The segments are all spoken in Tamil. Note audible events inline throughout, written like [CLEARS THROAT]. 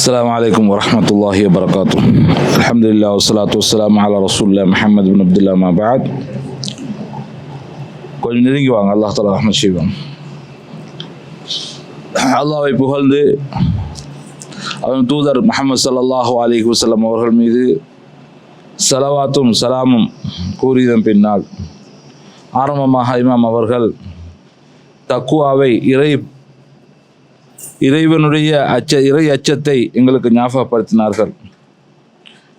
السلام عليكم ورحمة الله وبركاته الحمد لله والصلاة والسلام على رسول الله محمد بن عبد الله ما بعد கொஞ்சம் நெருங்கி வாங்க அல்லாஹ் தலா ரஹ்மத் செய்வான் அல்லாஹ்வை புகழ்ந்து அவன் தூதர் முஹம்மது ஸல்லல்லாஹு அலைஹி வஸல்லம் அவர்கள் மீது சலவாத்தும் சலாமும் கூறியதன் பின்னால் ஆரம்பமாக இமாம் அவர்கள் தக்குவாவை இறை இறைவனுடைய அச்ச இறை அச்சத்தை எங்களுக்கு ஞாபகப்படுத்தினார்கள்.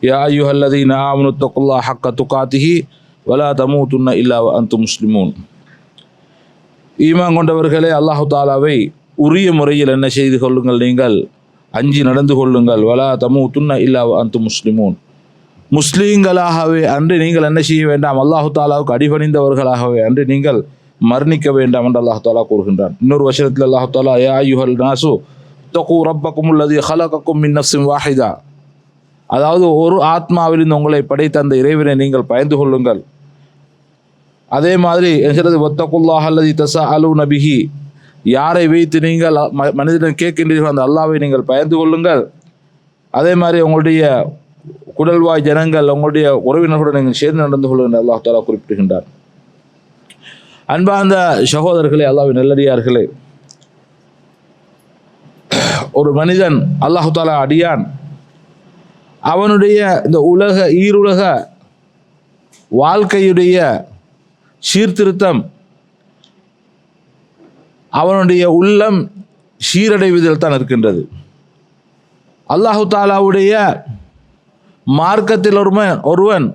யா ஐயுஹல்லதீன நாமனு தொக்குல்லா ஹக்க துகாத்திஹி வலா தமூதுன்ன இல்லா அந்த முஸ்லிமூன். ஈமான் கொண்டவர்களே அல்லாஹு தாலாவை உரிய முறையில் என்ன செய்து கொள்ளுங்கள் நீங்கள்? அஞ்சி நடந்து கொள்ளுங்கள். வலா தமூதுன்ன இல்லா அந்து முஸ்லிமூன். முஸ்லீம்களாகவே அன்று நீங்கள் என்ன செய்ய வேண்டாம்? அல்லாஹு தாலாவுக்கு அடிபணிந்தவர்களாகவே அன்று நீங்கள் மரணிக்க வேண்டாம் என்று அல்லாஹு தாலா கூறுகின்றான். இன்னொரு வருஷத்தில் அல்லாஹு தாலா யா யுஹல் நாசு தொகு ரப்பக்கும் உள்ளது ஹலகக்கும் மின் வாஹிதா. அதாவது ஒரு ஆத்மாவிலிருந்து உங்களை படைத்த அந்த இறைவனை நீங்கள் பயந்து கொள்ளுங்கள். அதே மாதிரி என்கிறது ஒத்தகுல்லாஹ் அல்லது தசா அலு நபிஹி யாரை வைத்து நீங்கள் ம- மனிதனிடம் கேட்கின்றீர்கள் அந்த அல்லாவை நீங்கள் பயந்து கொள்ளுங்கள். அதே மாதிரி உங்களுடைய குடல்வாய் ஜனங்கள் உங்களுடைய உறவினர்களுடன் நீங்கள் சேர்ந்து நடந்து கொள்ளுங்கள் அல்லாஹ் தாலா குறிப்பிடுகின்றார் அன்பார்ந்த சகோதரர்களே அல்லாவின் நல்லடியார்களே. ஒரு மனிதன் அல்லாஹு தாலா அடியான். அவனுடைய இந்த உலக ஈருலக வாழ்க்கையுடைய சீர்திருத்தம் அவனுடைய உள்ளம் சீரடைவதில் தான் இருக்கின்றது. அல்லாஹு தாலாவுடைய மார்க்கத்தில் ஒருவன் ஒருவன்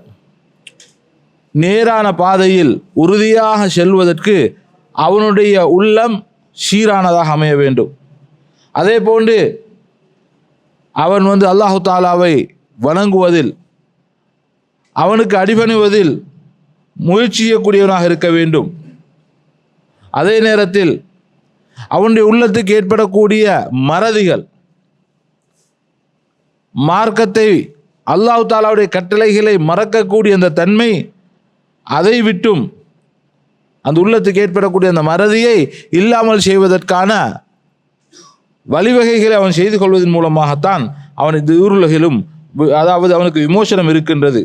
நேரான பாதையில் உறுதியாக செல்வதற்கு அவனுடைய உள்ளம் சீரானதாக அமைய வேண்டும். அதே போன்று அவன் வந்து அல்லாஹு தாலாவை வணங்குவதில் அவனுக்கு அடிபணிவதில் முயற்சி செய்யக்கூடியவனாக இருக்க வேண்டும். அதே நேரத்தில் அவனுடைய உள்ளத்துக்கு ஏற்படக்கூடிய மறதிகள் மார்க்கத்தை அல்லாஹ் தாலாவுடைய கட்டளைகளை மறக்கக்கூடிய அந்த தன்மை அதை விட்டும் அந்த உள்ளத்துக்கு ஏற்படக்கூடிய அந்த மறதியை இல்லாமல் செய்வதற்கான வழிவகைகளை அவன் செய்து கொள்வதன் மூலமாகத்தான் அவன் இந்த ஊருலகிலும் அதாவது அவனுக்கு விமோசனம் இருக்கின்றது.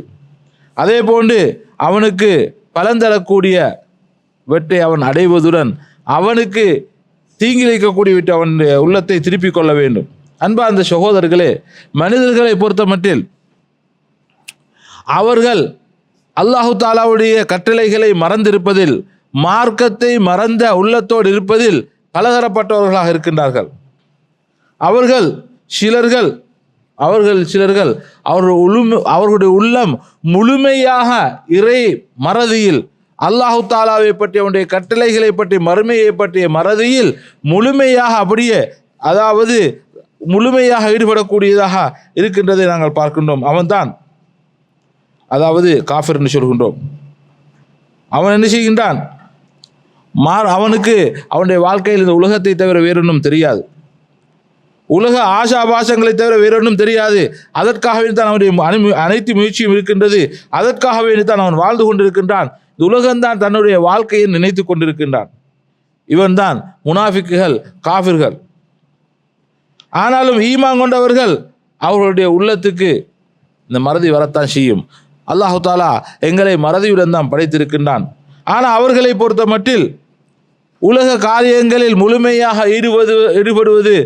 அதே போன்று அவனுக்கு பலன் தரக்கூடிய வெட்டை அவன் அடைவதுடன் அவனுக்கு தீங்கிழைக்கக்கூடிய விட்டு அவனுடைய உள்ளத்தை திருப்பிக் கொள்ள வேண்டும். அன்பார்ந்த சகோதரர்களே மனிதர்களை பொறுத்த மட்டில் அவர்கள் அல்லாஹு தாலாவுடைய கட்டளைகளை மறந்திருப்பதில் மார்க்கத்தை மறந்த உள்ளத்தோடு இருப்பதில் பலதரப்பட்டவர்களாக இருக்கின்றார்கள். அவர்கள் சிலர்கள் அவர்கள் சிலர்கள் அவர்கள் உளுமை அவர்களுடைய உள்ளம் முழுமையாக இறை மறதியில் அல்லாஹு தாலாவை பற்றி அவனுடைய கட்டளைகளை பற்றி மறுமையை பற்றிய மறதியில் முழுமையாக அப்படியே அதாவது முழுமையாக ஈடுபடக்கூடியதாக இருக்கின்றதை நாங்கள் பார்க்கின்றோம். அவன்தான் அதாவது காஃபிர் என்று சொல்கின்றோம். அவன் என்ன செய்கின்றான்? மார் அவனுக்கு அவனுடைய வாழ்க்கையில் இந்த உலகத்தை தவிர வேறொன்றும் தெரியாது. உலக ஆசாபாசங்களை தவிர வேறொன்றும் தெரியாது. அதற்காகவே தான் அவனுடைய அனு- அனைத்து முயற்சியும் இருக்கின்றது. அதற்காகவே தான் அவன் வாழ்ந்து கொண்டிருக்கின்றான். இந்த உலகம்தான் தன்னுடைய வாழ்க்கையை நினைத்து கொண்டிருக்கின்றான். இவன்தான் முனாஃபிக்குகள் காஃபிர்கள். ஆனாலும் ஈமான் கொண்டவர்கள் அவர்களுடைய உள்ளத்துக்கு இந்த மறதி வரத்தான் செய்யும். அல்லாஹு தாலா எங்களை மறதியுடன் தான் படைத்திருக்கின்றான். ஆனால் அவர்களை பொறுத்த மட்டில் உலக காரியங்களில் முழுமையாக ஈடுபது ஈடுபடுவது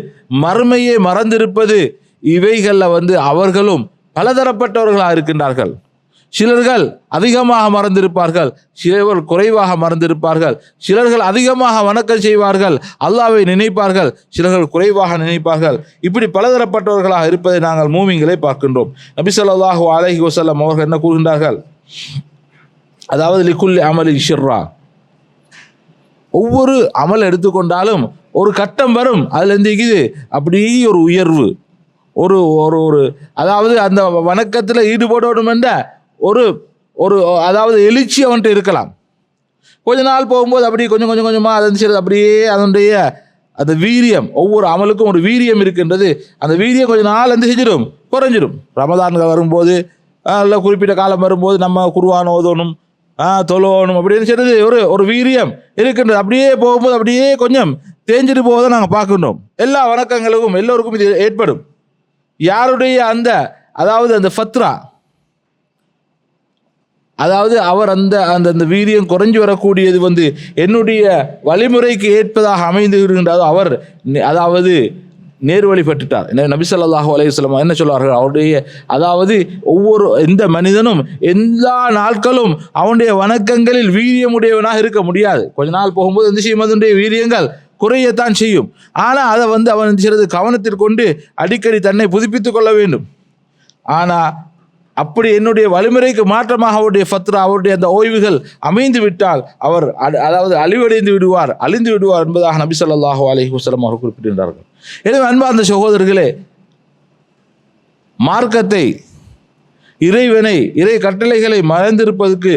மறுமையை மறந்திருப்பது இவைகளில் வந்து அவர்களும் பலதரப்பட்டவர்களாக இருக்கின்றார்கள். சிலர்கள் அதிகமாக மறந்திருப்பார்கள். சிலர் குறைவாக மறந்திருப்பார்கள். சிலர்கள் அதிகமாக வணக்கம் செய்வார்கள். அல்லாவை நினைப்பார்கள். சிலர்கள் குறைவாக நினைப்பார்கள். இப்படி பலதரப்பட்டவர்களாக இருப்பதை நாங்கள் மூமிங்களை பார்க்கின்றோம். நபி ஸல்லல்லாஹு அலைஹி வஸல்லம் அவர்கள் என்ன கூறுகின்றார்கள்? அதாவது லிக்குல் அமலி ஷிர்ரா. ஒவ்வொரு அமல் எடுத்துக்கொண்டாலும் ஒரு கட்டம் வரும். அதுலேருந்து இது அப்படியே ஒரு உயர்வு. ஒரு ஒரு ஒரு அதாவது அந்த வணக்கத்தில் ஈடுபடணும் என்ற ஒரு ஒரு அதாவது எழுச்சி அவன்கிட்ட இருக்கலாம். கொஞ்ச நாள் போகும்போது அப்படியே கொஞ்சம் கொஞ்சம் கொஞ்சமாக அது செய்கிறது அப்படியே அதனுடைய அந்த வீரியம் ஒவ்வொரு அமலுக்கும் ஒரு வீரியம் இருக்கின்றது. அந்த வீரியம் கொஞ்ச நாள் வந்து செஞ்சிடும் குறைஞ்சிடும். ரமதான்கள் வரும்போது இல்லை குறிப்பிட்ட காலம் வரும்போது நம்ம குருவான் ஓதணும் தொழுவணும் அப்படின்னு சொல்றது ஒரு ஒரு வீரியம் இருக்கின்றது. அப்படியே போகும்போது அப்படியே கொஞ்சம் தேஞ்சிட்டு போவதை நாங்கள் பார்க்கின்றோம். எல்லா வணக்கங்களுக்கும் எல்லோருக்கும் இது ஏற்படும். யாருடைய அந்த அதாவது அந்த ஃபத்ரா அதாவது அவர் அந்த அந்த அந்த வீரியம் குறைஞ்சு வரக்கூடியது வந்து என்னுடைய வழிமுறைக்கு ஏற்பதாக அமைந்து இருக்கின்றதோ அவர் அதாவது நேர்வழிப்பட்டுட்டார். எனவே நபி ஸல்லல்லாஹு அலைஹி என்ன சொல்வார்கள்? அவருடைய அதாவது ஒவ்வொரு எந்த மனிதனும் எல்லா நாட்களும் அவனுடைய வணக்கங்களில் வீரியமுடையவனாக இருக்க முடியாது. கொஞ்ச நாள் போகும்போது எந்த செய்யும்? அதனுடைய வீரியங்கள் குறையத்தான் செய்யும். ஆனால் அதை வந்து அவன் செய்கிறது கவனத்தில் கொண்டு அடிக்கடி தன்னை புதுப்பித்துக் கொள்ள வேண்டும். ஆனால் அப்படி என்னுடைய வழிமுறைக்கு மாற்றமாக அவருடைய ஃபத்ரா அவருடைய அந்த ஓய்வுகள் அமைந்து விட்டால் அவர் அதாவது அழிவடைந்து விடுவார் அழிந்து விடுவார் என்பதாக நபி சொல்லாஹு அலைஹி வசலம் அவர்கள் குறிப்பிட்டிருந்தார்கள். எனவே அன்பார்ந்த சகோதரர்களே மார்க்கத்தை இறைவனை இறை கட்டளைகளை மறந்திருப்பதற்கு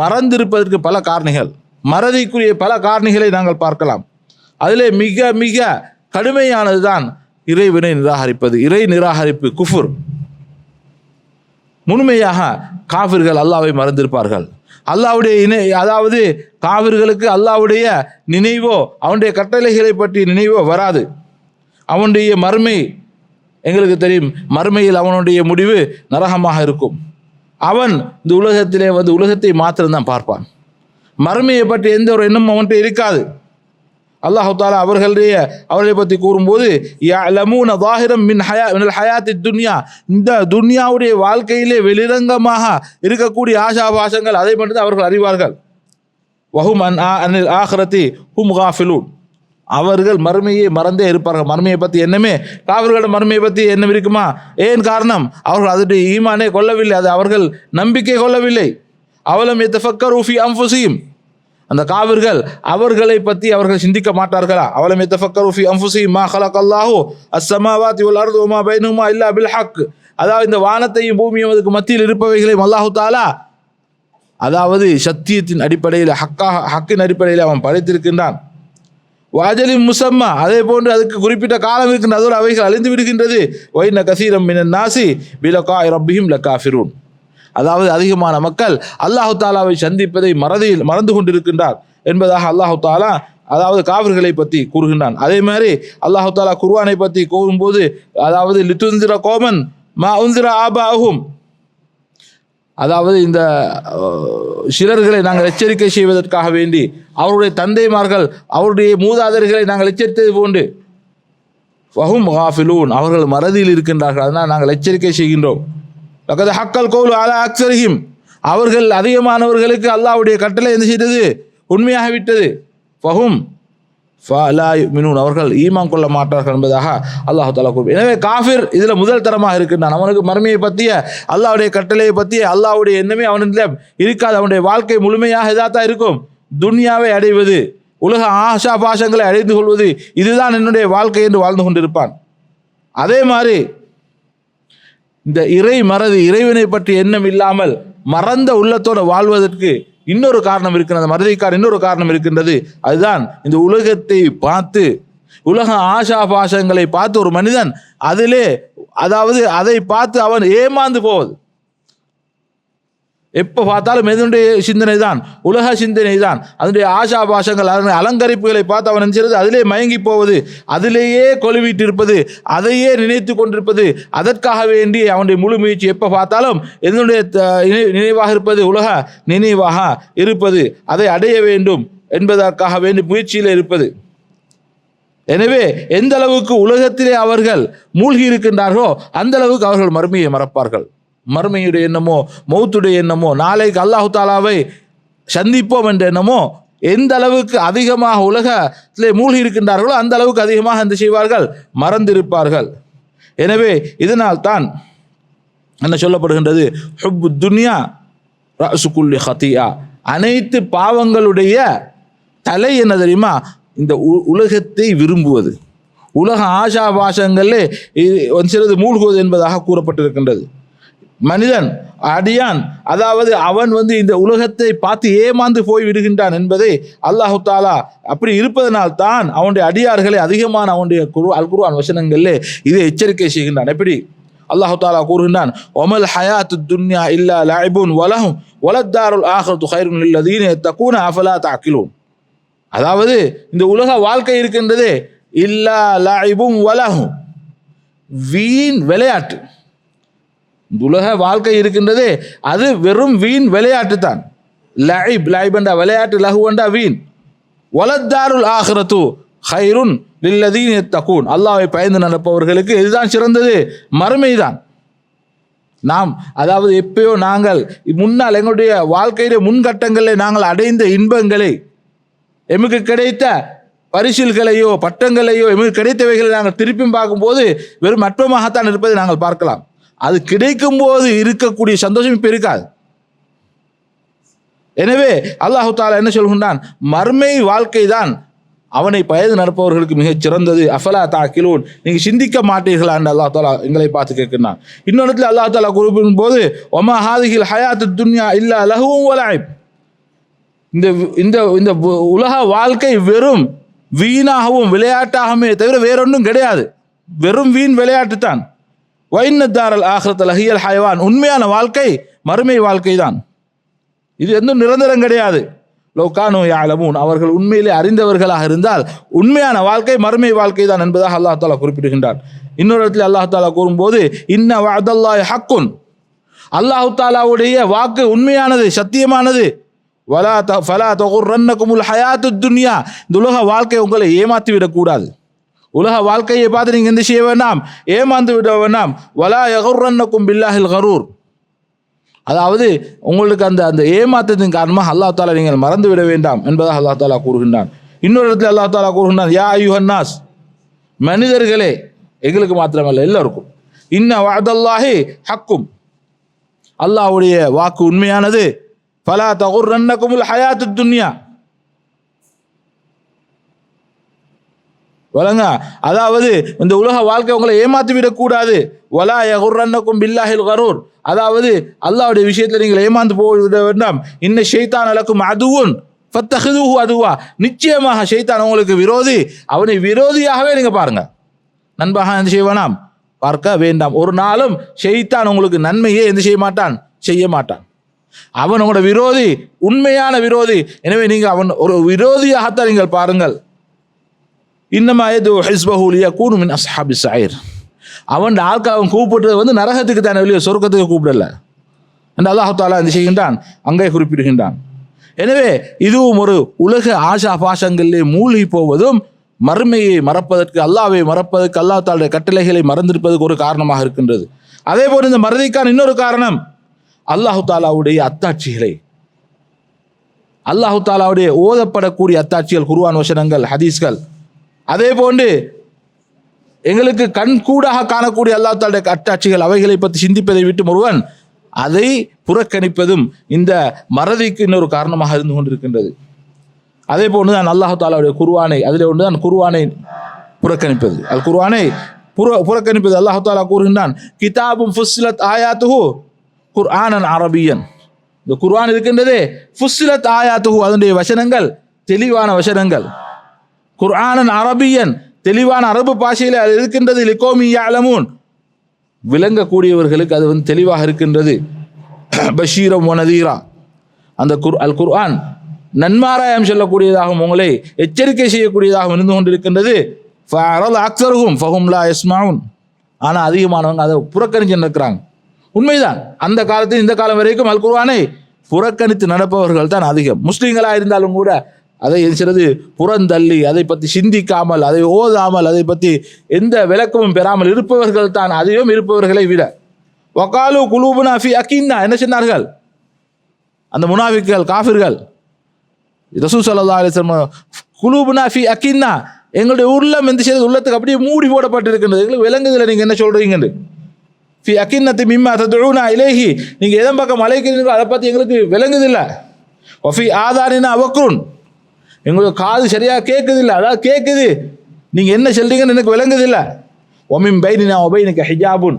மறந்திருப்பதற்கு பல காரணிகள் மறதிக்குரிய பல காரணிகளை நாங்கள் பார்க்கலாம். அதிலே மிக மிக கடுமையானதுதான் இறைவினை நிராகரிப்பது இறை நிராகரிப்பு குஃபுர். முழுமையாக காவிர்கள் அல்லாவை மறந்திருப்பார்கள். அல்லாவுடைய இணை அதாவது காவிர்களுக்கு அல்லாவுடைய நினைவோ அவனுடைய கட்டளைகளை பற்றி நினைவோ வராது. அவனுடைய மறுமை எங்களுக்கு தெரியும் மறுமையில் அவனுடைய முடிவு நரகமாக இருக்கும். அவன் இந்த உலகத்திலே வந்து உலகத்தை மாத்திரம்தான் பார்ப்பான். மறுமையை பற்றி எந்த ஒரு எண்ணமும் அவன்கிட்ட இருக்காது. அல்லாஹாலா அவர்களுடைய அவர்களை பற்றி கூறும்போது லமூன தாகிரம் மின் ஹயா மினல் ஹயாத்தி துன்யா. இந்த துன்யாவுடைய வாழ்க்கையிலே வெளிரங்கமாக இருக்கக்கூடிய ஆசாபாசங்கள் அதை மட்டும் அவர்கள் அறிவார்கள். வஹும் அன் அனில் ஆஹரத்தி ஹும் காஃபிலூன். அவர்கள் மறுமையை மறந்தே இருப்பார்கள். மறுமையை பற்றி என்னமே காவல்களோட மறுமையை பற்றி என்ன இருக்குமா? ஏன் காரணம்? அவர்கள் அதனுடைய ஈமானே கொள்ளவில்லை. அது அவர்கள் நம்பிக்கை கொள்ளவில்லை. அவலம் எத்தஃபக்கர் ஊஃபி அம்புசியும் அந்த காவிர்கள் அவர்களை பற்றி அவர்கள் சிந்திக்க மாட்டார்களா? அவலம் எத்தஃபக்கர் உஃபி அம்புசியும் மா ஹலக் அல்லாஹோ அஸ்ஸமாவாத்தி வல் அர்து உமா பைனுமா இல்லா பில் ஹக். அதாவது இந்த வானத்தையும் பூமியும் அதுக்கு மத்தியில் இருப்பவைகளையும் அல்லாஹு தாலா அதாவது சத்தியத்தின் அடிப்படையில் ஹக்காக ஹக்கின் அடிப்படையில் அவன் படைத்திருக்கின்றான். வாஜலின் முசம்மா அதே போன்று அதுக்கு குறிப்பிட்ட காலம் இருக்கின்ற அதோடு அவைகள் அழிந்து விடுகின்றது. வைன கசீரம் மினன் நாசி பிலகா ரப்பியும் லக்காஃபிரூன் அதாவது அதிகமான மக்கள் அல்லாஹு தாலாவை சந்திப்பதை மறதியில் மறந்து கொண்டிருக்கின்றார் என்பதாக அல்லாஹு தாலா அதாவது காவிர்களை பற்றி கூறுகின்றான். அதே மாதிரி அல்லாஹு தாலா குர்வானை பற்றி கூறும்போது அதாவது லித்துந்திர கோமன் மா உந்திர ஆபாகும் அதாவது இந்த சிலர்களை நாங்கள் எச்சரிக்கை செய்வதற்காக வேண்டி அவருடைய தந்தைமார்கள் அவருடைய மூதாதர்களை நாங்கள் எச்சரித்தது போன்று வஹும் ஹாஃபிலூன் அவர்கள் மறதியில் இருக்கின்றார்கள். அதனால் நாங்கள் எச்சரிக்கை செய்கின்றோம். லக்கது ஹக்கல் கோல் அலா அக்சரிஹிம் அவர்கள் அதிகமானவர்களுக்கு அல்லாவுடைய கட்டளை என்ன செய்தது? உண்மையாக விட்டது. ஃபஹும் ஃபலா மினூன் அவர்கள் ஈமான் கொள்ள மாட்டார்கள் என்பதாக அல்லாஹ் தாலா கூறும் எனவே காஃபிர் இதில் முதல் தரமாக இருக்கின்றான். அவனுக்கு மறுமையை பற்றிய அல்லாவுடைய கட்டளையை பற்றிய அல்லாவுடைய எண்ணமே அவனிடம் இருக்காது. அவனுடைய வாழ்க்கை முழுமையாக இதாக தான் இருக்கும். துன்யாவை அடைவது உலக ஆஷா பாஷங்களை அடைந்து கொள்வது இதுதான் என்னுடைய வாழ்க்கை என்று வாழ்ந்து கொண்டிருப்பான். அதே மாதிரி இந்த இறை மறதி இறைவனை பற்றி எண்ணம் இல்லாமல் மறந்த உள்ளத்தோடு வாழ்வதற்கு இன்னொரு காரணம் இருக்கிறது அந்த மறதிக்கான இன்னொரு காரணம் இருக்கின்றது. அதுதான் இந்த உலகத்தை பார்த்து உலக ஆஷா பாஷங்களை பார்த்து ஒரு மனிதன் அதிலே அதாவது அதை பார்த்து அவன் ஏமாந்து போவது. எப்போ பார்த்தாலும் எதனுடைய சிந்தனை தான் உலக சிந்தனை தான் அதனுடைய ஆஷா பாஷங்கள் அதனுடைய அலங்கரிப்புகளை பார்த்து அவன் நினைச்சிருது அதிலே மயங்கி போவது. அதிலேயே கொலுவிட்டு இருப்பது அதையே நினைத்து கொண்டிருப்பது. அதற்காக வேண்டி அவனுடைய முழு முயற்சி எப்போ பார்த்தாலும் எதனுடைய நினை- நினைவாக இருப்பது? உலக நினைவாக இருப்பது. அதை அடைய வேண்டும் என்பதற்காக வேண்டி முயற்சியில் இருப்பது. எனவே எந்த அளவுக்கு உலகத்திலே அவர்கள் மூழ்கி இருக்கின்றார்களோ அந்த அளவுக்கு அவர்கள் மறுமையை மறப்பார்கள். மறுமையுடைய எண்ணமோ மௌத்துடைய எண்ணமோ நாளைக்கு அல்லாஹு தாலாவை சந்திப்போம் என்ற எண்ணமோ எந்த அளவுக்கு அதிகமாக உலகத்திலே மூழ்கி இருக்கின்றார்களோ அந்த அளவுக்கு அதிகமாக என்ன செய்வார்கள்? மறந்திருப்பார்கள். எனவே இதனால் தான் என்ன சொல்லப்படுகின்றது? ஹுப்பு துன்யா ரசுக்குள்ளி ஹத்தியா அனைத்து பாவங்களுடைய தலை என்ன தெரியுமா? இந்த உ- உலகத்தை விரும்புவது. உலக ஆஷா பாஷங்களில் சிறிது மூழ்குவது என்பதாக கூறப்பட்டிருக்கின்றது. மனிதன் அடியான் அதாவது அவன் வந்து இந்த உலகத்தை பார்த்து ஏமாந்து போய் விடுகின்றான் என்பதை அல்லாஹு தாலா அப்படி இருப்பதனால் தான் அவனுடைய அடியார்களை அதிகமான அவனுடைய குரு அல் குருவான் வசனங்களிலே இதை எச்சரிக்கை செய்கின்றான். எப்படி? அல்லாஹு தாலா கூறுகின்றான் ஒமல் ஹயாத்து துன்யா இல்லா லாயிபுன் வலஹும் வலத்தாருல் ஆஹரத்து ஹைருன் இல்லதீன் தக்கூன அஃபலா தாக்கிலூன். அதாவது இந்த உலக வாழ்க்கை இருக்கின்றதே இல்லா லாயிபும் வலஹும். வீண் விளையாட்டு. உலக வாழ்க்கை இருக்கின்றதே அது வெறும் வீண் விளையாட்டு தான். லைப் லைபண்டா விளையாட்டு லகுவண்டா வீண். ஒலத்தாருல் ஆஹ்ரத்து ஹைருன் லில்லதீன் தகூன் அல்லாவை பயந்து நடப்பவர்களுக்கு இதுதான் சிறந்தது மறுமைதான். நாம் அதாவது எப்பயோ நாங்கள் முன்னால் எங்களுடைய வாழ்க்கையிலே முன்கட்டங்களில் நாங்கள் அடைந்த இன்பங்களை எமக்கு கிடைத்த பரிசில்களையோ பட்டங்களையோ எமக்கு கிடைத்தவைகளை நாங்கள் திருப்பியும் பார்க்கும்போது வெறும் அற்பமாகத்தான் இருப்பதை நாங்கள் பார்க்கலாம். அது கிடைக்கும் போது இருக்கக்கூடிய சந்தோஷம் இப்போ இருக்காது எனவே அல்லாஹு தாலா என்ன சொல்கின்றான்? மர்மை வாழ்க்கை தான் அவனை பயது நடப்பவர்களுக்கு மிகச் சிறந்தது. அஃபலா தாக்கிலூன். நீங்கள் சிந்திக்க மாட்டீர்களா என்று தாலா எங்களை பார்த்து கேட்குறான் இன்னொரு இடத்துல அல்லாஹ் தாலா குறிப்பிடும் போது ஒமா ஹாதிகில் ஹயாத்து துன்யா இல்லா லகுவும் வலாய்ப் இந்த இந்த இந்த உலக வாழ்க்கை வெறும் வீணாகவும் விளையாட்டாகவுமே தவிர வேறொன்றும் கிடையாது. வெறும் வீண் விளையாட்டு தான். வைநத்தாரல் ஆஹ்ரத் லஹியல் ஹயவான் உண்மையான வாழ்க்கை மறுமை வாழ்க்கை தான் இது எதுவும் நிரந்தரம் கிடையாது. லோகானோ யாலமூன் அவர்கள் உண்மையிலே அறிந்தவர்களாக இருந்தால் உண்மையான வாழ்க்கை மறுமை வாழ்க்கை தான் என்பதாக அல்லாஹ் தாலா குறிப்பிடுகின்றார் இன்னொரு இடத்துல அல்லாஹ் தாலா கூறும்போது இன்ன வாதல்லாய் ஹக்குன். அல்லாஹு தாலாவுடைய வாக்கு உண்மையானது சத்தியமானது. வலா ஃபலா தொகுர் ரன்னகுமுல் ஹயாத்து துன்யா. இந்த உலக வாழ்க்கை உங்களை ஏமாற்றி விடக்கூடாது உலக வாழ்க்கையை பார்த்து நீங்கள் எந்த செய்ய வேண்டாம்? ஏமாந்து விட வேண்டாம். வலா யகுர்ரன்னக்கும் பில்லாஹில் கரூர். அதாவது உங்களுக்கு அந்த அந்த ஏமாற்றத்தின் காரணமாக அல்லாஹ் தாலா நீங்கள் மறந்து விட வேண்டாம் என்பதாக அல்லாஹ் தாலா கூறுகின்றான். இன்னொரு இடத்துல அல்லாஹ் தாலா கூறுகின்றான் யா யுஹன்னாஸ் மனிதர்களே எங்களுக்கு மாத்திரமல்ல எல்லோருக்கும். இன்ன வாதல்லாஹி ஹக்கும். அல்லாஹ்வுடைய வாக்கு உண்மையானது. பலா தகுர் ரன்னக்குமுல் ஹயாத்து துன்யா. வழங்க. அதாவது இந்த உலக வாழ்க்கை உங்களை ஏமாற்றி விடக்கூடாது வலா யகுர்ரன்னக்கும் பில்லாஹில் கரூர். அதாவது அல்லாவுடைய விஷயத்தில் நீங்கள் ஏமாந்து போய்விட வேண்டாம். இன்ன ஷெய்தான் அளக்கும் அதுவும் ஃபத்தஹதுஹு அதுவா. நிச்சயமாக ஷெய்தான் உங்களுக்கு விரோதி. அவனை விரோதியாகவே நீங்கள் பாருங்கள் நண்பாக என்ன செய்வானாம் பார்க்க வேண்டாம். ஒரு நாளும் ஷெய்தான் உங்களுக்கு நன்மையே எந்த செய்ய மாட்டான்? செய்ய மாட்டான். அவன் உங்களோட விரோதி. உண்மையான விரோதி. எனவே நீங்கள் அவன் ஒரு விரோதியாகத்தான் நீங்கள் பாருங்கள். இன்னமா எது ஹிஸ்பஹூலியா மின் அஸ்ஹாபி சாயிர் அவன் ஆட்கள் அவன் கூப்பிடுறது வந்து நரகத்துக்கு தானே வெளியே சொர்க்கத்துக்கு கூப்பிடல என்று அல்லாஹு தாலா என்ன செய்கின்றான் அங்கே குறிப்பிடுகின்றான் எனவே இதுவும் ஒரு உலக ஆஷா பாஷங்களிலே மூழ்கி போவதும் மறுமையை மறப்பதற்கு அல்லாவை மறப்பதற்கு அல்லா தாளுடைய கட்டளைகளை மறந்திருப்பதற்கு ஒரு காரணமாக இருக்கின்றது அதே போல் இந்த மறதிக்கான இன்னொரு காரணம் அல்லாஹு தாலாவுடைய அத்தாட்சிகளை அல்லாஹு தாலாவுடைய ஓதப்படக்கூடிய அத்தாட்சிகள் குருவான் வசனங்கள் ஹதீஸ்கள் அதே போன்று எங்களுக்கு கண் கூடாக காணக்கூடிய அல்லாஹ் தாலுடைய அத்தாட்சிகள் அவைகளை பற்றி சிந்திப்பதை விட்டு ஒருவன் அதை புறக்கணிப்பதும் இந்த மறதிக்கு இன்னொரு காரணமாக இருந்து கொண்டிருக்கின்றது. அதே போன்று தான் அல்லாஹு தாலாவுடைய அதில் ஒன்று தான் குருவானை புறக்கணிப்பது. அல் குருவானை புற புறக்கணிப்பது அல்லாஹு தாலா கூறுகின்றான் கிதாபும் ஃபுஸ்லத் ஆயாத்துஹு குர்ஆனன் அரபியன். இந்த குர்ஆன் இருக்கின்றதே ஃபுஸ்லத் ஆயாத்துஹு அதனுடைய வசனங்கள் தெளிவான வசனங்கள். குர்ஆனன் அரபியன் தெளிவான அரபு பாஷையில் அது இருக்கின்றது லிகோமி யாலமூன் விளங்கக்கூடியவர்களுக்கு அது வந்து தெளிவாக இருக்கின்றது. [CLEARS THROAT] பஷீரம் ஒனதீரா அந்த குர் அல் குர்ஆன் நன்மாராயம் சொல்லக்கூடியதாகவும் உங்களை எச்சரிக்கை செய்யக்கூடியதாகவும் இருந்து கொண்டிருக்கின்றது. அக்சருகும் ஃபஹும்லா எஸ்மாவும் ஆனால் அதிகமானவங்க அதை புறக்கணிச்சு நடக்கிறாங்க. உண்மைதான். அந்த காலத்தில் இந்த காலம் வரைக்கும் அல் குர்ஆனை புறக்கணித்து நடப்பவர்கள் தான் அதிகம். முஸ்லீம்களாக இருந்தாலும் கூட அதை என்ன புறந்தள்ளி அதை பற்றி சிந்திக்காமல் அதை ஓதாமல் அதை பற்றி எந்த விளக்கமும் பெறாமல் இருப்பவர்கள் தான் அதையும் இருப்பவர்களை விட. ஒக்காலு குலூபுனா ஃபி என்ன சொன்னார்கள்? அந்த முனாஃபிக்கள் காஃபிர்கள். ரசூ சல்லா அலிஸ்லம் குலூபுனா ஃபி அகின்னா எங்களுடைய உள்ளம் எந்த செய்வது உள்ளத்துக்கு அப்படியே மூடி போடப்பட்டிருக்கின்றது. எங்களுக்கு விளங்குதில்லை நீங்கள் என்ன சொல்கிறீங்கன்னு ஃபி அக்கின்னத்து மிம்மா தொழுனா இலேஹி. நீங்கள் எதன் பக்கம் அழைக்கிறீங்களோ அதை பற்றி எங்களுக்கு விளங்குதில்லை. ஒஃபி ஆதாரினா அவக்ருன் எங்களுக்கு காது சரியாக கேட்குதில்ல அதாவது கேட்குது நீங்கள் என்ன சொல்கிறீங்கன்னு எனக்கு விளங்குது இல்லை ஒமின் பைனி நான் ஒபை எனக்கு ஹிஜாபுன்.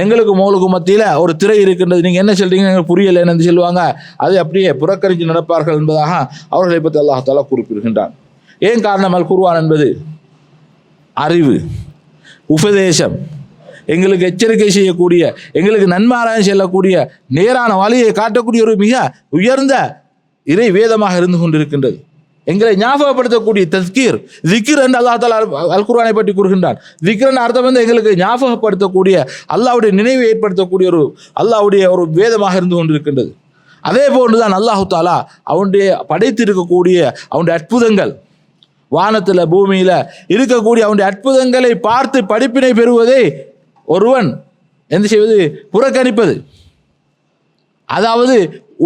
எங்களுக்கு மோளுக்கு மத்தியில் ஒரு திரை இருக்கின்றது. நீங்கள் என்ன சொல்கிறீங்க எங்களுக்கு புரியலை என்று சொல்லுவாங்க. அதை அப்படியே புறக்கணித்து நடப்பார்கள் என்பதாக அவர்களை பற்றி அல்லாஹாலா குறிப்பிடுகின்றான். ஏன் காரணம்? அல் குருவான் என்பது அறிவு உபதேசம் எங்களுக்கு எச்சரிக்கை செய்யக்கூடிய எங்களுக்கு நன்மாராயம் செல்லக்கூடிய நேரான வழியை காட்டக்கூடிய ஒரு மிக உயர்ந்த இறை வேதமாக இருந்து கொண்டிருக்கின்றது. எங்களை ஞாபகப்படுத்தக்கூடிய தஸ்கீர் விக்கிர் என்று அல்லாஹ் தாலா அல் குர்வானை பற்றி கூறுகின்றான். திக்ரன் அர்த்தம் வந்து எங்களுக்கு ஞாபகப்படுத்தக்கூடிய அல்லாஹ்வுடைய நினைவை ஏற்படுத்தக்கூடிய ஒரு அல்லாஹ்வுடைய ஒரு வேதமாக இருந்து கொண்டிருக்கின்றது. அதே போன்றுதான் அல்லாஹு தாலா அவனுடைய படைத்திருக்கக்கூடிய அவனுடைய அற்புதங்கள் வானத்தில் பூமியில் இருக்கக்கூடிய அவனுடைய அற்புதங்களை பார்த்து படிப்பினை பெறுவதை ஒருவன் என்ன செய்வது? புறக்கணிப்பது. அதாவது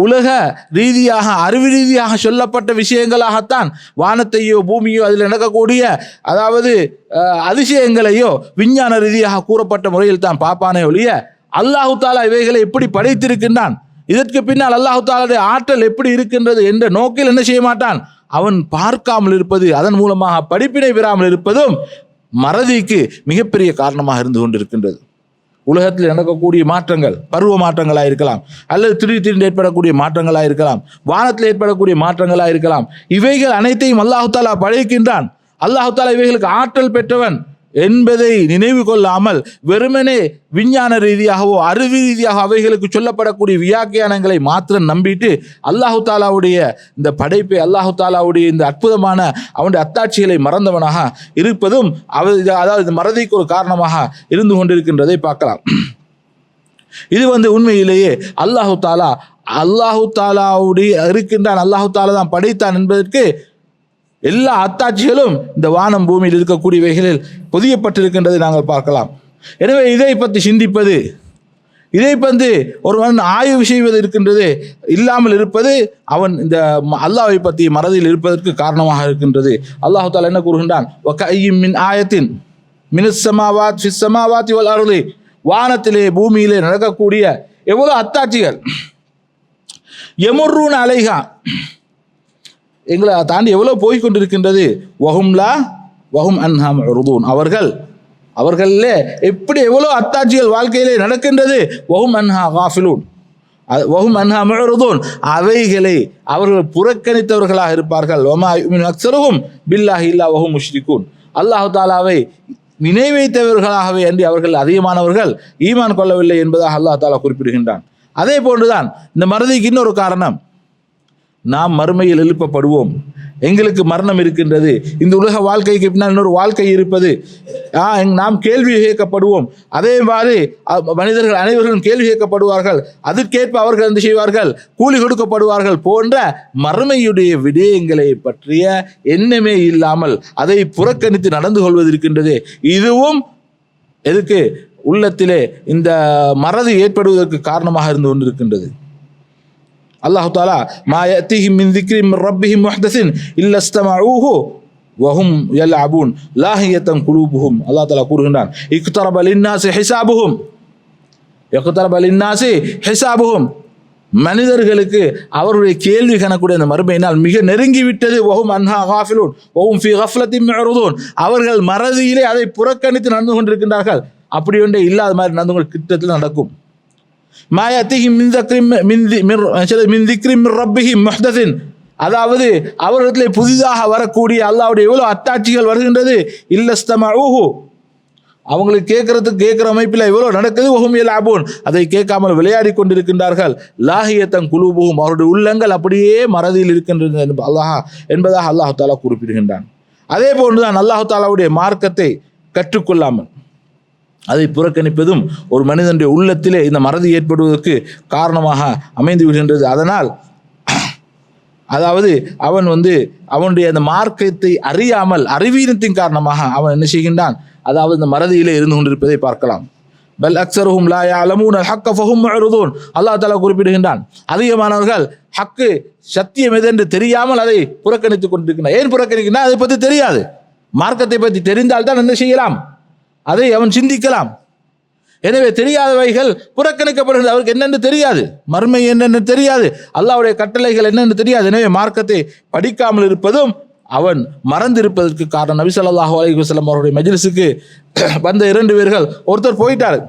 உலக ரீதியாக அறிவு ரீதியாக சொல்லப்பட்ட விஷயங்களாகத்தான் வானத்தையோ பூமியோ அதில் நடக்கக்கூடிய அதாவது அதிசயங்களையோ விஞ்ஞான ரீதியாக கூறப்பட்ட முறையில் தான் பார்ப்பானே ஒழிய அல்லாஹு தாலா இவைகளை எப்படி படைத்திருக்கின்றான்? இதற்கு பின்னால் அல்லாஹு தாலாவுடைய ஆற்றல் எப்படி இருக்கின்றது என்ற நோக்கில் என்ன செய்ய மாட்டான்? அவன் பார்க்காமல் இருப்பது அதன் மூலமாக படிப்பினை பெறாமல் இருப்பதும் மறதிக்கு மிகப்பெரிய காரணமாக இருந்து கொண்டிருக்கின்றது. உலகத்தில் நடக்கக்கூடிய மாற்றங்கள் பருவ மாற்றங்களாக இருக்கலாம் அல்லது திடீர் திடீர்னு ஏற்படக்கூடிய மாற்றங்களாக இருக்கலாம் வானத்தில் ஏற்படக்கூடிய மாற்றங்களாக இருக்கலாம் இவைகள் அனைத்தையும் அல்லாஹு தாலா படைக்கின்றான். அல்லாஹு தாலா இவைகளுக்கு ஆற்றல் பெற்றவன். என்பதை நினைவு கொள்ளாமல் வெறுமனே விஞ்ஞான ரீதியாகவோ அறிவு ரீதியாக அவைகளுக்கு சொல்லப்படக்கூடிய வியாக்கியானங்களை மாத்திரம் நம்பிட்டு அல்லாஹு தாலாவுடைய இந்த படைப்பை அல்லாஹு தாலாவுடைய இந்த அற்புதமான அவனுடைய அத்தாட்சிகளை மறந்தவனாக இருப்பதும் அவ அதாவது இந்த மறதிக்கு ஒரு காரணமாக இருந்து கொண்டிருக்கின்றதை பார்க்கலாம். இது வந்து உண்மையிலேயே அல்லாஹு தாலா அல்லாஹு தாலாவுடைய இருக்கின்றான் அல்லாஹு தாலா தான் படைத்தான் என்பதற்கு எல்லா அத்தாட்சிகளும் இந்த வானம் பூமியில் இருக்கக்கூடியவைகளில் பொதியப்பட்டிருக்கின்றதை நாங்கள் பார்க்கலாம். எனவே இதை பற்றி சிந்திப்பது இதை பற்றி ஒருவன் ஆய்வு செய்வது இருக்கின்றது இல்லாமல் இருப்பது அவன் இந்த ம- பற்றி மறதியில் இருப்பதற்கு காரணமாக இருக்கின்றது. அல்லாஹு தாலா என்ன கூறுகின்றான்? மின் ஆயத்தின் மினுசமாவாத் சமாவாத் ஃபிஸ் சமாவாத்தி வானத்திலே பூமியிலே நடக்கக்கூடிய எவ்வளோ அத்தாட்சிகள். எமுர்ரூன் அலைகா எங்களை தாண்டி எவ்வளோ போய் கொண்டிருக்கின்றது வஹும்லா வஹும் அன்ஹாம் உருதூன் அவர்கள் அவர்களில் எப்படி எவ்வளோ அத்தாட்சிகள் வாழ்க்கையிலே நடக்கின்றது? வஹும் அன்ஹா காஃபிலூன். அது- வஹும் அன்ஹா முழுதும் அவைகளை அவர்கள் புறக்கணித்தவர்களாக இருப்பார்கள். ஒமா அக்சருகும் பில்லாஹி இல்லா வஹும் முஷ்ரிகூன். அல்லாஹு தாலாவை நினைவைத்தவர்களாகவே அன்றி அவர்கள் அதிகமானவர்கள் ஈமான் கொள்ளவில்லை என்பதாக அல்லாஹ் தாலா குறிப்பிடுகின்றான். அதே போன்றுதான் இந்த மறதிக்கு இன்னொரு காரணம். நாம் மறுமையில் எழுப்பப்படுவோம். எங்களுக்கு மரணம் இருக்கின்றது. இந்த உலக வாழ்க்கைக்கு பின்னால் இன்னொரு வாழ்க்கை இருப்பது. ஆ, எங்- நாம் கேள்வி கேட்கப்படுவோம். அதே மாதிரி மனிதர்கள் அனைவரும் கேள்வி கேட்கப்படுவார்கள். அதற்கேற்ப அவர்கள் என்ன செய்வார்கள்? கூலி கொடுக்கப்படுவார்கள் போன்ற மறுமையுடைய விடயங்களை பற்றிய எண்ணமே இல்லாமல் அதை புறக்கணித்து நடந்து கொள்வது இருக்கின்றது. இதுவும் எதுக்கு? உள்ளத்திலே இந்த மறதி ஏற்படுவதற்கு காரணமாக இருந்து கொண்டிருக்கின்றது. அல்லாஹு தாலா மாயத்திஹிம் மின் திக்ரி மின் ரப்பிஹிம் முஹ்தசின் இல்ல இஸ்தமஊஹு வஹும் யல்அபூன். லாஹியத்தன் குலூபுஹும். அல்லாஹ் தாலா கூறுகின்றான் இக்தரப லின்னாசி ஹிசாபுஹும். இக்தரப லின்னாசி ஹிசாபுஹும். மனிதர்களுக்கு அவருடைய கேள்வி கணக்குடைய அந்த மறுமையினால் மிக நெருங்கி விட்டது வஹும் அன்ஹா ஹாஃபிலூன் வஹும் ஃபி கஃப்லத்தின் முஅருதூன். அவர்கள் மறதியிலே அதை புறக்கணித்து நடந்து கொண்டிருக்கின்றார்கள். அப்படி ஒன்றே இல்லாத மாதிரி நடந்து கொண்டு கிட்டத்தில் நடக்கும். மா யத்திஹிம் மின் தக்ரிம் மின் மின் திக்ரிம் மின் ரப்பிஹிம் அதாவது அவரிடத்தில் புதிதாக வரக்கூடிய அல்லாவுடைய எவ்வளோ அத்தாட்சிகள் வருகின்றது? இல்லஸ்தமா ஊஹு அவங்களுக்கு கேட்கறதுக்கு கேட்குற அமைப்பில் எவ்வளோ நடக்குது? ஒஹும் யல்அபூன் அதை கேட்காமல் விளையாடி கொண்டிருக்கின்றார்கள். லாஹியத்தன் குழுபுகும் அவருடைய உள்ளங்கள் அப்படியே மறதியில் இருக்கின்றது என்பது அல்லாஹா என்பதாக அல்லாஹ் தாலா குறிப்பிடுகின்றான். அதே போன்றுதான் அல்லாஹ் தாலாவுடைய மார்க்கத்தை கற்றுக்கொள்ளாமல். அதை புறக்கணிப்பதும் ஒரு மனிதனுடைய உள்ளத்திலே இந்த மறதி ஏற்படுவதற்கு காரணமாக அமைந்து விடுகின்றது. அதனால் அதாவது அவன் வந்து அவனுடைய அந்த மார்க்கத்தை அறியாமல் அறிவீனத்தின் காரணமாக அவன் என்ன செய்கின்றான்? அதாவது இந்த மறதியிலே இருந்து கொண்டிருப்பதை பார்க்கலாம். பல் அக்சருஹும் லா யஅலமூன ஹக்க ஃபஹும் முஅரிதூன். அல்லாஹ் தஆலா குறிப்பிடுகின்றான். அதிகமானவர்கள் ஹக்கு சத்தியம் எது என்று தெரியாமல் அதை புறக்கணித்துக் கொண்டிருக்கிறார் ஏன் புறக்கணிக்கிறான் அதை பற்றி தெரியாது. மார்க்கத்தை பற்றி தெரிந்தால்தான் என்ன செய்யலாம்? அதை அவன் சிந்திக்கலாம். எனவே தெரியாதவைகள் புறக்கணிக்கப்படுகிறது அவருக்கு என்னென்று தெரியாது. மர்மை என்னென்னு தெரியாது. அல்லாவுடைய கட்டளைகள் என்னென்னு தெரியாது. எனவே மார்க்கத்தை படிக்காமல் இருப்பதும் அவன் மறந்திருப்பதற்கு காரணம். நபி ஸல்லல்லாஹு அவருடைய மஜ்லிஸுக்கு [CLEARS THROAT] வந்த இரண்டு பேர்கள் ஒருத்தர் போயிட்டார்.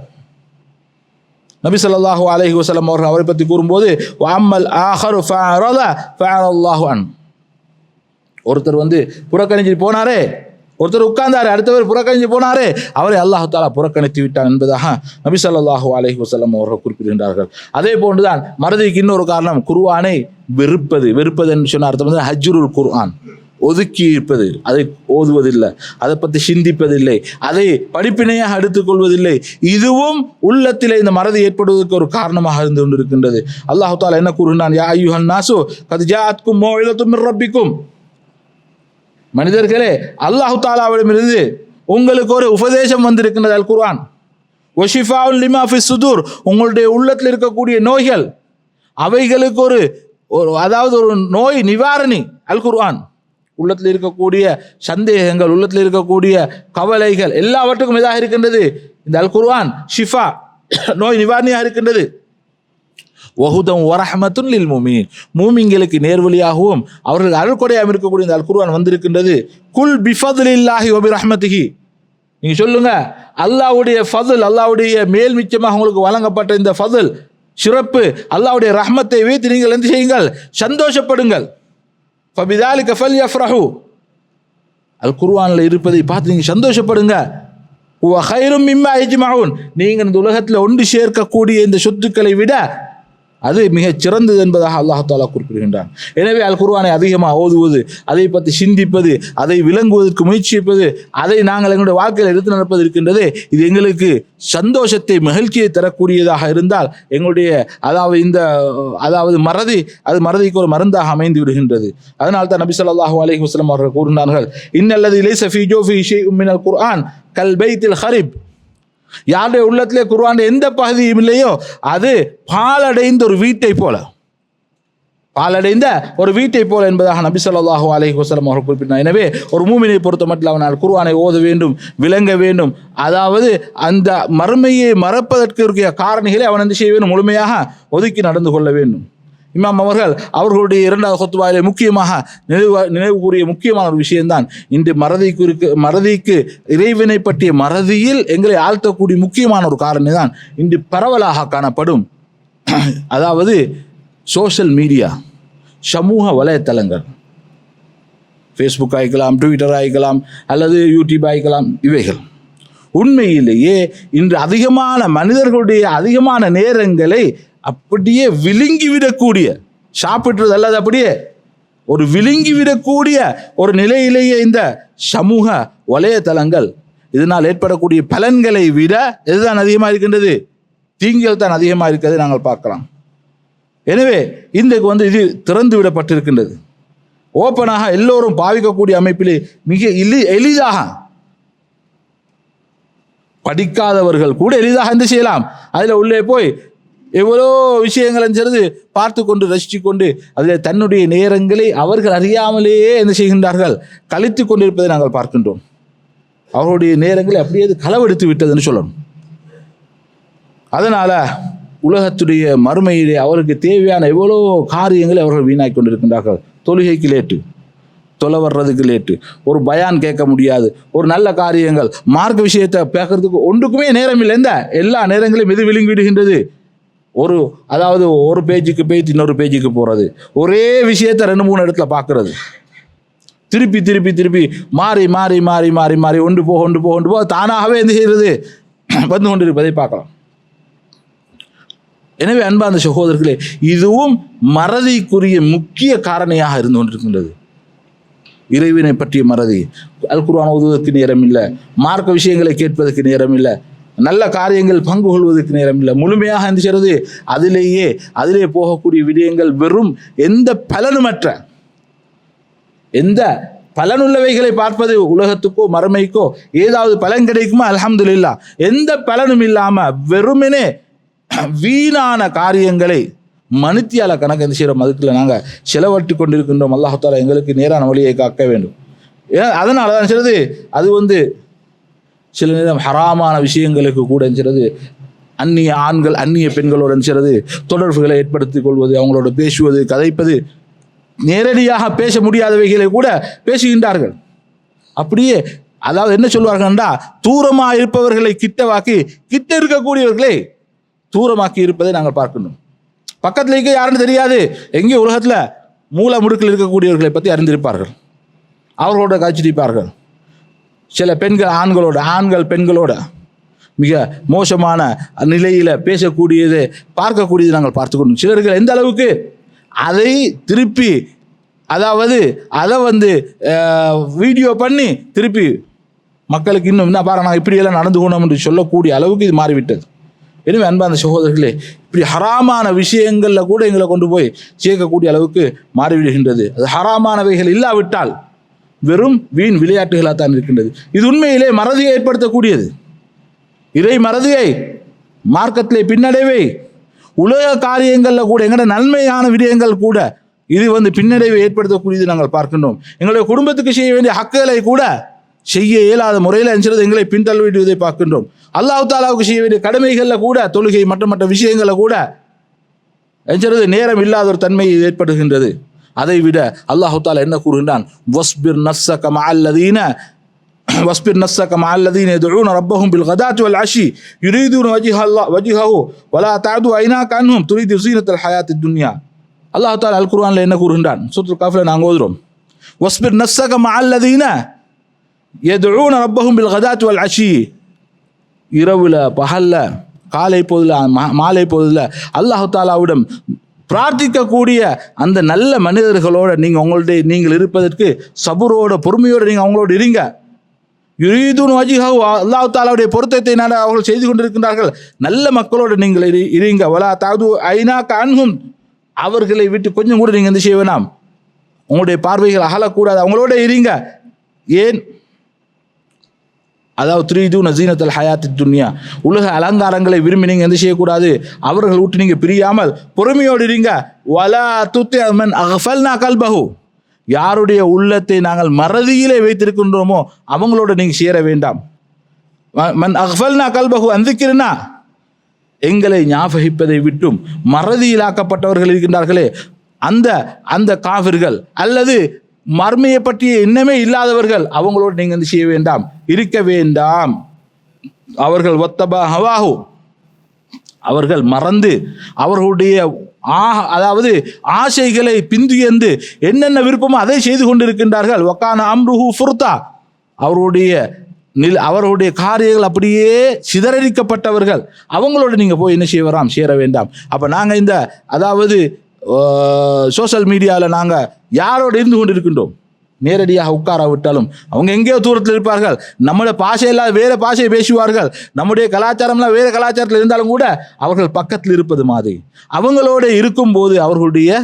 நபி சொல்லாஹு அலஹி வசலம் அவர்கள் அவரை பற்றி கூறும்போது வாமல் ஆஹரு ஃபேன் ஒருத்தர் வந்து புறக்கணிஞ்சு போனாரே. ஒருத்தர் உட்கார்ந்தாரு அடுத்தவர் புறக்கணிஞ்சு போனாரு. அவரை அல்லாஹ் தாலா புறக்கணித்து விட்டான் என்பதாக நபி ஸல்லல்லாஹு அலஹி வசலம் அவர்கள் குறிப்பிடுகின்றார்கள். அதே போன்றுதான் மறதிக்கு இன்னொரு காரணம் குருவானை வெறுப்பது. வெறுப்பது என்று சொன்ன அர்த்தம் வந்து ஹஜ்ருல் குர்ஆன். ஒதுக்கி இருப்பது. அதை ஓதுவதில்லை. அதை பற்றி சிந்திப்பதில்லை. அதை படிப்பினையாக எடுத்துக்கொள்வதில்லை. இதுவும் உள்ளத்திலே இந்த மறதி ஏற்படுவதற்கு ஒரு காரணமாக இருந்து கொண்டிருக்கின்றது. அல்லாஹ் தாலா என்ன கூறுகிறான் யா ஐயுஹன் நாசு கது ஜாஅத்கும் மௌஇலத்தும் ரப்பிக்கும். மனிதர்களே அல்லாஹு தாலாவிடமிருந்து உங்களுக்கு ஒரு உபதேசம் வந்திருக்கின்றது அல் குர்ஆன். ஒஷிஃபா லிமா ஃபி சுதூர் உங்களுடைய உள்ளத்தில் இருக்கக்கூடிய நோய்கள் அவைகளுக்கு ஒரு ஒரு அதாவது ஒரு நோய் நிவாரணி அல் குர்ஆன். உள்ளத்தில் இருக்கக்கூடிய சந்தேகங்கள் உள்ளத்தில் இருக்கக்கூடிய கவலைகள் எல்லாவற்றுக்கும் இதாக இருக்கின்றது? இந்த அல் குர்ஆன் ஷிஃபா நோய் நிவாரணியாக இருக்கின்றது. வஹுதம் வரஹமத்துன் லில் மூமின். மூமிங்களுக்கு நேர்வழியாகவும் அவர்கள் அருள்கொடையாக இருக்கக்கூடிய இந்த அல் வந்திருக்கின்றது. குல் பிஃபதுலில்லாஹி ஒபி ரஹ்மத்திஹி. நீங்கள் சொல்லுங்க அல்லாஹ்வுடைய ஃபதுல் அல்லாவுடைய மேல் மிச்சமாக உங்களுக்கு வழங்கப்பட்ட இந்த ஃபதுல் சிறப்பு அல்லாவுடைய ரஹ்மத்தை வைத்து நீங்கள் எந்த செய்யுங்கள்? சந்தோஷப்படுங்கள். ஃபபிதாலி கஃபல் யஃப்ரஹு அல் குர்வானில் இருப்பதை பார்த்து நீங்கள் சந்தோஷப்படுங்க. உவ ஹைரும் மிம்மா எஜ்மவுன் நீங்கள் இந்த உலகத்தில் ஒன்று சேர்க்கக்கூடிய இந்த சொத்துக்களை விட அது மிகச் சிறந்தது என்பதாக அல்லாஹ் தாலா குறிப்பிடுகின்றான். எனவே அல் குர்வானை அதிகமாக ஓதுவது அதை பற்றி சிந்திப்பது அதை விளங்குவதற்கு முயற்சிப்பது அதை நாங்கள் எங்களுடைய வாழ்க்கையில் எடுத்து நடப்பது இருக்கின்றது இது எங்களுக்கு சந்தோஷத்தை மகிழ்ச்சியை தரக்கூடியதாக இருந்தால் எங்களுடைய அதாவது இந்த அதாவது மறதி அது மறதிக்கு ஒரு மருந்தாக அமைந்து விடுகின்றது. அதனால் தான் நபி சொல்லாஹு அலஹி வஸ்லம் அவர்கள் கூறினார்கள் இன்னல்லது லைஸ ஃபீ ஜோஃபி ஷைஉம் மினல் குர்ஆன் கல் பைத்தில் ஹரிப். யாருடைய உள்ளத்திலே குர்ஆன் எந்த பகுதியும் இல்லையோ அது பாலடைந்த ஒரு வீட்டை போல. பாலடைந்த ஒரு வீட்டை போல என்பதாக நபி சொல்லாஹு அலஹி வசலம் அவர்கள் குறிப்பிட்டார். எனவே ஒரு மூமினை பொறுத்த மட்டும் அவனால் குருவானை ஓத வேண்டும் விளங்க வேண்டும். அதாவது அந்த மறுமையை மறப்பதற்கு இருக்கிற காரணிகளை அவன் என்ன செய்ய வேண்டும் முழுமையாக ஒதுக்கி நடந்து கொள்ள வேண்டும். இமாம் அவர்கள் அவர்களுடைய இரண்டாவது கொத்துவாயிலே முக்கியமாக நினைவு நினைவு கூறிய முக்கியமான ஒரு விஷயம்தான். இன்று மறதிக்கு இருக்க மறதிக்கு இறைவனை பற்றிய மறதியில் எங்களை ஆழ்த்தக்கூடிய முக்கியமான ஒரு காரணம் தான் இன்று பரவலாக காணப்படும். [CLEARS THROAT] அதாவது சோஷியல் மீடியா சமூக வலைத்தளங்கள். ஃபேஸ்புக் ஆகிக்கலாம் ட்விட்டர் ஆகிக்கலாம் அல்லது யூடியூப் ஆகிக்கலாம் இவைகள். உண்மையிலேயே இன்று அதிகமான மனிதர்களுடைய அதிகமான நேரங்களை அப்படியே விழுங்கிவிடக்கூடிய சாப்பிட்றது அல்லது அப்படியே ஒரு விழுங்கிவிடக்கூடிய ஒரு நிலையிலேயே இந்த சமூக வலைத்தளங்கள் இதனால் ஏற்படக்கூடிய பலன்களை விட எதுதான் அதிகமாக இருக்கின்றது? தீங்குகள் தான் அதிகமாக இருக்கிறது நாங்கள் பார்க்கலாம். எனவே இன்றைக்கு வந்து இது திறந்து விடப்பட்டிருக்கின்றது. ஓப்பனாக எல்லோரும் பாவிக்கக்கூடிய அமைப்பிலே மிக எளி எளிதாக படிக்காதவர்கள் கூட எளிதாக என்ன செய்யலாம்? அதில் உள்ளே போய் எவ்வளோ விஷயங்களும் சிறிது பார்த்து கொண்டு ரசித்து கொண்டு அதில் தன்னுடைய நேரங்களை அவர்கள் அறியாமலேயே என்ன செய்கின்றார்கள்? கழித்து கொண்டிருப்பதை நாங்கள் பார்க்கின்றோம். அவர்களுடைய நேரங்களை அப்படியே அது களவெடுத்து விட்டதுன்னு சொல்லணும். அதனால் உலகத்துடைய மறுமையிலே அவருக்கு தேவையான எவ்வளோ காரியங்களை அவர்கள் வீணாக்கி கொண்டிருக்கின்றார்கள். தொழுகைக்கு லேட்டு தொலை வர்றதுக்கு லேட்டு ஒரு பயான் கேட்க முடியாது ஒரு நல்ல காரியங்கள் மார்க்க விஷயத்தை பேக்கிறதுக்கு ஒன்றுக்குமே நேரம் இல்லை எந்த? எல்லா நேரங்களையும் எது விழுங்கி விடுகின்றது ஒரு அதாவது ஒரு பேஜுக்கு போய் இன்னொரு பேஜுக்கு போகிறது ஒரே விஷயத்த ரெண்டு மூணு இடத்துல பார்க்கறது திருப்பி திருப்பி திருப்பி மாறி மாறி மாறி மாறி மாறி ஒன்று போக ஒன்று போக ஒன்று போக தானாகவே என்ன செய்கிறது [CLEARS THROAT] வந்து கொண்டு இருப்பதை பார்க்கலாம். எனவே அன்பார்ந்த சகோதரர்களே இதுவும் மறதிக்குரிய முக்கிய காரணியாக இருந்து கொண்டிருக்கின்றது. இறைவனை பற்றிய மறதி. அல் குர்ஆன் ஓதுவதற்கு நேரம் இல்லை மார்க்க விஷயங்களை கேட்பதற்கு நேரம் இல்லை நல்ல காரியங்கள் பங்கு கொள்வதற்கு நேரம் இல்லை. முழுமையாக என்ன செய்கிறது? அதிலேயே அதிலே போகக்கூடிய விடயங்கள் வெறும் எந்த பலனுமற்ற எந்த பலனுள்ளவைகளை பார்ப்பது உலகத்துக்கோ மறுமைக்கோ ஏதாவது பலன் கிடைக்குமா? அல்ஹம்துலில்லா. எந்த பலனும் இல்லாமல் வெறுமனே வீணான காரியங்களை மனுத்தியால கணக்கு எந்த செய்கிறோம்? அதுக்குள்ள நாங்கள் செலவட்டி கொண்டிருக்கின்றோம். அல்லாஹால எங்களுக்கு நேரான வழியை காக்க வேண்டும். ஏன்? அதனால தான் சொல்றது அது வந்து சில நேரம் ஹராமான விஷயங்களுக்கு கூட செய்கிறது அந்நிய ஆண்கள் அந்நிய பெண்களுடன் செய்கிறது தொடர்புகளை ஏற்படுத்திக் கொள்வது அவங்களோட பேசுவது கதைப்பது நேரடியாக பேச முடியாதவைகளை கூட பேசுகின்றார்கள். அப்படியே அதாவது என்ன சொல்வார்கள்டா தூரமாக இருப்பவர்களை கிட்டவாக்கி கிட்ட இருக்கக்கூடியவர்களை தூரமாக்கி இருப்பதை நாங்கள் பார்க்கணும் பக்கத்தில் இருக்க யாருன்னு தெரியாது. எங்கேயோ உலகத்தில் மூல முடுக்கில் இருக்கக்கூடியவர்களை பற்றி அறிந்திருப்பார்கள். அவர்களோட காட்சிப்பார்கள் சில பெண்கள் ஆண்களோட ஆண்கள் பெண்களோட மிக மோசமான நிலையில் பேசக்கூடியது பார்க்கக்கூடியது நாங்கள் பார்த்துக்கணும் சிலர்கள் எந்த அளவுக்கு அதை திருப்பி அதாவது அதை வந்து வீடியோ பண்ணி திருப்பி மக்களுக்கு இன்னும் என்ன பாரு நான் இப்படியெல்லாம் நடந்துக்கணும் என்று சொல்லக்கூடிய அளவுக்கு இது மாறிவிட்டது. எனவே அன்பான சகோதரர்களே இப்படி ஹராமான விஷயங்களில் கூட எங்களை கொண்டு போய் சேர்க்கக்கூடிய அளவுக்கு மாறிவிடுகின்றது. அது ஹராமானவைகள் இல்லாவிட்டால் வெறும் வீண் விளையாட்டுகளாக தான் இருக்கின்றது. இது உண்மையிலே மறதியை ஏற்படுத்தக்கூடியது. இறை மறதியை மார்க்கத்திலே பின்னடைவை உலக காரியங்களில் கூட எங்களோட நன்மையான விடயங்கள் கூட இது வந்து பின்னடைவை ஏற்படுத்தக்கூடியது நாங்கள் பார்க்கின்றோம். எங்களுடைய குடும்பத்துக்கு செய்ய வேண்டிய ஹக்குகளை கூட செய்ய இயலாத முறையில் அஞ்சுறது எங்களை பின்தள்ளிவிடுவதை பார்க்கின்றோம். அல்லாஹ் தாலாவுக்கு செய்ய வேண்டிய கடமைகளில் கூட தொழுகை மற்ற மற்ற விஷயங்களில் கூட அஞ்சுறது நேரம் இல்லாத ஒரு தன்மை ஏற்படுகின்றது அதை விட அல்லாஹு தாலா என்ன கூறுகின்றான் வஸ்பிர் நஃப்ஸக மஅல்லதீன واصبر نفسك مع الذين يدعون ربهم بالغداة والعشي يريدون وجه الله وجهه ولا تعد عيناك عنهم تريد زينة الحياة الدنيا அல்லாஹ் தாலா அல் குர்ஆன்ல என்ன கூறுகின்றான் சூத்துல் காஃபில நாங்கள் ஓதுறோம் வஸ்பிர் நஃப்ஸக மஅ அல்லதீன يدعون ربهم بالغداة والعشي இரவுல பகல்ல காலை பொழுதுல மா- மாலை பொழுதுல அல்லாஹு தாலாவிடம் பிரார்த்திக்கக்கூடிய அந்த நல்ல மனிதர்களோட நீங்கள் உங்களுடைய நீங்கள் இருப்பதற்கு சபுரோட பொறுமையோடு நீங்கள் அவங்களோட இருங்க. யுரீதுன் வஜிஹு அல்லாஹ் தாலாவுடைய பொருத்தத்தை நான் அவர்கள் செய்து கொண்டிருக்கின்றார்கள். நல்ல மக்களோடு நீங்கள் இரு இருங்க. வலா தாது ஐநா கான்ஹும் அவர்களை விட்டு கொஞ்சம் கூட நீங்கள் வந்து செய்ய வேணாம். உங்களுடைய பார்வைகள் அகலக்கூடாது. அவங்களோட இருங்க. ஏன்? அதாவது த்ரீது நசீனத்தல் ஹயாத்தி துன்யா. உலக அலங்காரங்களை விரும்பி நீங்கள் எந்த செய்யக்கூடாது? அவர்கள் விட்டு நீங்கள் பிரியாமல் பொறுமையோடு இருங்க. வலா துத்தி அமன் அகஃபல்னா கல்பஹு. யாருடைய உள்ளத்தை நாங்கள் மறதியிலே வைத்திருக்கின்றோமோ அவங்களோட நீங்கள் சேர வேண்டாம். மன் அகஃபல்னா கல்பஹு அந்திக்கிறனா எங்களை ஞாபகிப்பதை விட்டும் மறதியிலாக்கப்பட்டவர்கள் இருக்கின்றார்களே. அந்த அந்த காவிர்கள் அல்லது மர்மையை பற்றிய எண்ணமே இல்லாதவர்கள் அவங்களோடு நீங்கள் வந்து செய்ய வேண்டாம். இருக்க வேண்டாம். அவர்கள் ஒத்தபா ஹவாஹு. அவர்கள் மறந்து அவர்களுடைய ஆ அதாவது ஆசைகளை பிந்துயர்ந்து என்னென்ன விருப்பமோ அதை செய்து கொண்டிருக்கின்றார்கள். ஒக்கான அம்ருஹு ஃபுர்தா. அவருடைய நில் அவருடைய காரியங்கள் அப்படியே சிதறடிக்கப்பட்டவர்கள். அவங்களோட நீங்கள் போய் என்ன செய்ய வராம் சேர வேண்டாம். அப்போ நாங்கள் இந்த அதாவது சோஷியல் மீடியாவில் நாங்கள் யாரோடு இருந்து கொண்டிருக்கின்றோம்? நேரடியாக உட்கார விட்டாலும் அவங்க எங்கேயோ தூரத்தில் இருப்பார்கள். நம்முடைய பாஷையெல்லாம் வேறு பாஷையை பேசுவார்கள். நம்முடைய கலாச்சாரம்லாம் வேறு கலாச்சாரத்தில் இருந்தாலும் கூட அவர்கள் பக்கத்தில் இருப்பது மாதிரி. அவங்களோட இருக்கும்போது அவர்களுடைய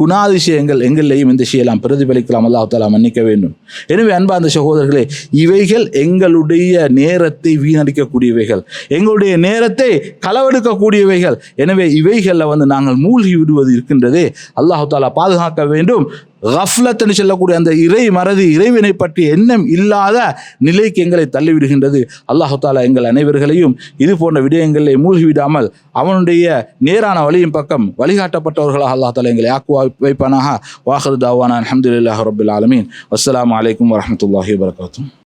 குணாதிசயங்கள் எங்களிலேயும் இந்த செய்யலாம். பிரதிபலிக்கலாம். அல்லாஹ் தாலா மன்னிக்க வேண்டும். எனவே அன்பார்ந்த சகோதரர்களே இவைகள் எங்களுடைய நேரத்தை வீணடிக்கக்கூடியவைகள். எங்களுடைய நேரத்தை களவெடுக்கக்கூடியவைகள். எனவே இவைகளில் வந்து நாங்கள் மூழ்கி விடுவது இருக்கின்றதே. அல்லாஹு தாலா பாதுகாக்க வேண்டும். கஃப்லத்துன்னு சொல்லக்கூடிய அந்த இறை மறதி இறைவினை பற்றி எண்ணம் இல்லாத நிலைக்கு எங்களை தள்ளிவிடுகின்றது. அல்லாஹு தாலா எங்கள் அனைவர்களையும் இது போன்ற விடயங்களை மூழ்கிவிடாமல் அவனுடைய நேரான வழியின் பக்கம் வழிகாட்டப்பட்டவர்களாக அல்லாஹ் தாலா எங்களை ஆக்குவா வைப்பானாக. வாஹர் தாவானா அலமதுல்லாஹ் ரபுல் ஆலமீன். அஸ்லாம் அலைக்கும் வரமத்துல்லாஹி வரகாத்தும்